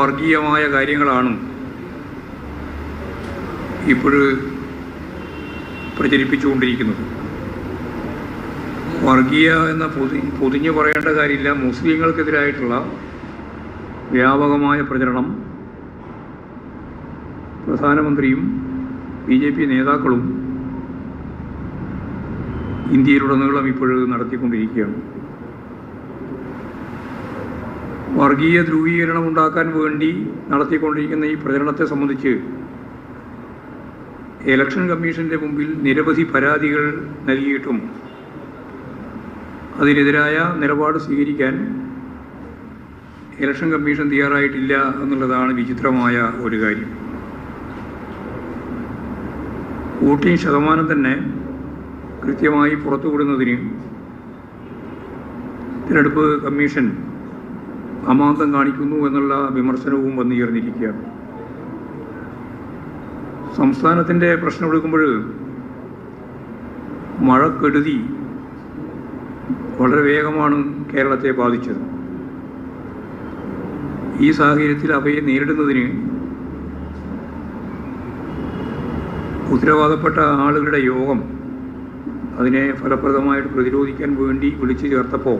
വർഗീയമായ കാര്യങ്ങളാണ് ഇപ്പോഴ് പ്രചരിപ്പിച്ചുകൊണ്ടിരിക്കുന്നത്. വർഗീയ എന്ന പൊതി പൊതിഞ്ഞു പറയേണ്ട കാര്യമില്ല. മുസ്ലിങ്ങൾക്കെതിരായിട്ടുള്ള വ്യാപകമായ പ്രചരണം പ്രധാനമന്ത്രിയും ബി ജെ പി നേതാക്കളും ഇന്ത്യയിലുടനീളം ഇപ്പോഴും നടത്തിക്കൊണ്ടിരിക്കുകയാണ്. വർഗീയ ധ്രുവീകരണം ഉണ്ടാക്കാൻ വേണ്ടി നടത്തിക്കൊണ്ടിരിക്കുന്ന ഈ പ്രചരണത്തെ സംബന്ധിച്ച് ഇലക്ഷൻ കമ്മീഷന്റെ മുമ്പിൽ നിരവധി പരാതികൾ നൽകിയിട്ടും അതിനെതിരായ നിലപാട് സ്വീകരിക്കാൻ ഇലക്ഷൻ കമ്മീഷൻ തയ്യാറായിട്ടില്ല എന്നുള്ളതാണ് വിചിത്രമായ ഒരു കാര്യം. വോട്ടിംഗ് ശതമാനം തന്നെ കൃത്യമായി പുറത്തുവിടുന്നതിന് തിരഞ്ഞെടുപ്പ് കമ്മീഷൻ അമാന്തം കാണിക്കുന്നു എന്നുള്ള വിമർശനവും വന്നുയർന്നിരിക്കുകയാണ് സംസ്ഥാനത്തിന്റെ പ്രശ്നം എടുക്കുമ്പോൾ മഴക്കെടുതി വളരെ വേഗമാണ് കേരളത്തെ ബാധിച്ചത്. ഈ സാഹചര്യത്തിൽ അവയെ നേരിടുന്നതിന് ഉത്തരവാദപ്പെട്ട ആളുകളുടെ യോഗം അതിനെ ഫലപ്രദമായിട്ട് പ്രതിരോധിക്കാൻ വേണ്ടി വിളിച്ചു ചേർത്തപ്പോൾ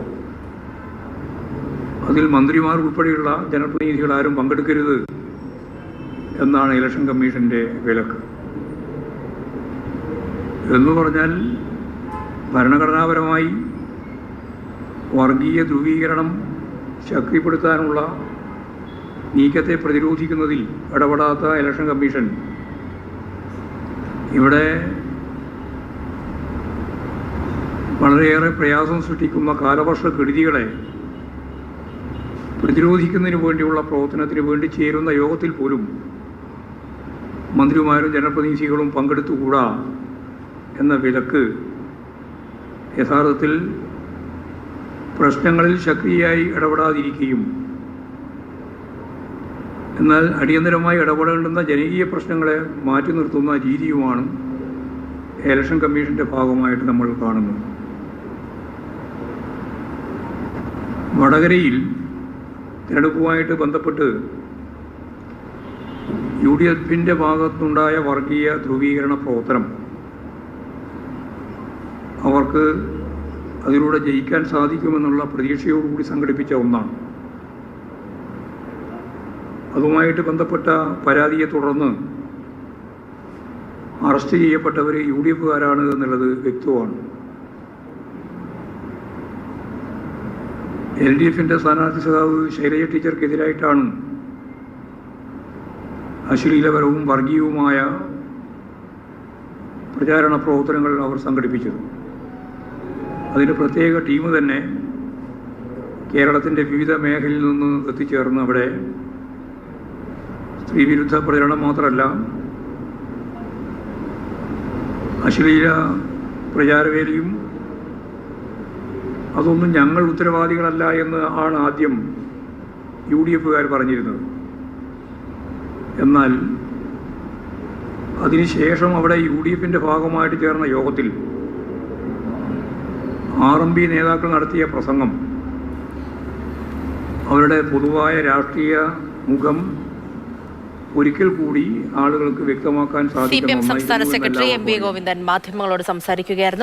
അതിൽ മന്ത്രിമാർ ഉൾപ്പെടെയുള്ള ജനപ്രതിനിധികൾ ആരും പങ്കെടുക്കരുത് എന്നാണ് ഇലക്ഷൻ കമ്മീഷന്റെ വിലക്ക്. എന്ന് പറഞ്ഞാൽ ഭരണഘടനാപരമായി വർഗീയ ധ്രുവീകരണം ശക്തിപ്പെടുത്താനുള്ള നീക്കത്തെ പ്രതിരോധിക്കുന്നതിൽ ഇടപെടാത്ത ഇലക്ഷൻ കമ്മീഷൻ. ഇവിടെ വളരെയേറെ പ്രയാസം സൃഷ്ടിക്കുന്ന കാലവർഷ കെടുതികളെ പ്രതിരോധിക്കുന്നതിന് വേണ്ടിയുള്ള പ്രവർത്തനത്തിന് വേണ്ടി ചേരുന്ന യോഗത്തിൽ പോലും മന്ത്രിമാരും ജനപ്രതിനിധികളും പങ്കെടുത്തുകൂടാ എന്ന വിലക്ക് യഥാർത്ഥത്തിൽ പ്രശ്നങ്ങളിൽ ശക്തിയായി ഇടപെടാതിരിക്കുകയും എന്നാൽ അടിയന്തരമായി ഇടപെടേണ്ടുന്ന ജനകീയ പ്രശ്നങ്ങളെ മാറ്റി നിർത്തുന്ന രീതിയുമാണ് ഇലക്ഷൻ കമ്മീഷന്റെ ഭാഗമായിട്ട് നമ്മൾ കാണുന്നത്. വടകരയിൽ തിരഞ്ഞെടുപ്പുമായിട്ട് ബന്ധപ്പെട്ട് യു ഡി എഫിന്റെ ഭാഗത്തുണ്ടായ വർഗീയ ധ്രുവീകരണ പ്രവർത്തനം. അവർക്ക് അതിലൂടെ ജയിക്കാൻ സാധിക്കുമെന്നുള്ള പ്രതീക്ഷയോടുകൂടി സംഘടിപ്പിച്ച ഒന്നാണ്. അതുമായിട്ട് ബന്ധപ്പെട്ട പരാതിയെ തുടർന്ന് അറസ്റ്റ് ചെയ്യപ്പെട്ടവർ യു ഡി എഫുകാരാണ് എന്നുള്ളത് വ്യക്തമാണ്. എൽ ഡി എഫിന്റെ സ്ഥാനാർത്ഥി സഖാവ് ശൈലജ ടീച്ചർക്കെതിരായിട്ടാണ് അശ്ലീലപരവും വർഗീയവുമായ പ്രചാരണ പ്രവർത്തനങ്ങൾ അവർ സംഘടിപ്പിച്ചത്. അതിന് പ്രത്യേക ടീം തന്നെ കേരളത്തിന്റെ വിവിധ മേഖലയിൽ നിന്ന് എത്തിച്ചേർന്ന് അവിടെ സ്ത്രീവിരുദ്ധ പ്രചരണം മാത്രമല്ല അശ്ലീല പ്രചാരവേദിയും അതൊന്നും ഞങ്ങൾ ഉത്തരവാദികളല്ല എന്ന് ആണ് ആദ്യം യു ഡി എഫുകാർ പറഞ്ഞിരുന്നത്. എന്നാൽ അതിനുശേഷം അവിടെ യു ഡി എഫിന്റെ ഭാഗമായിട്ട് ചേർന്ന യോഗത്തിൽ ആർ എം പി നേതാക്കൾ നടത്തിയ പ്രസംഗം അവരുടെ പൊതുവായ രാഷ്ട്രീയ മുഖം ഒരിക്കൽ കൂടി ആളുകൾക്ക് വ്യക്തമാക്കാൻ സാധിക്കും. സംസ്ഥാന സെക്രട്ടറി എം വി ഗോവിന്ദൻ മാധ്യമങ്ങളോട് സംസാരിക്കുകയായിരുന്നു.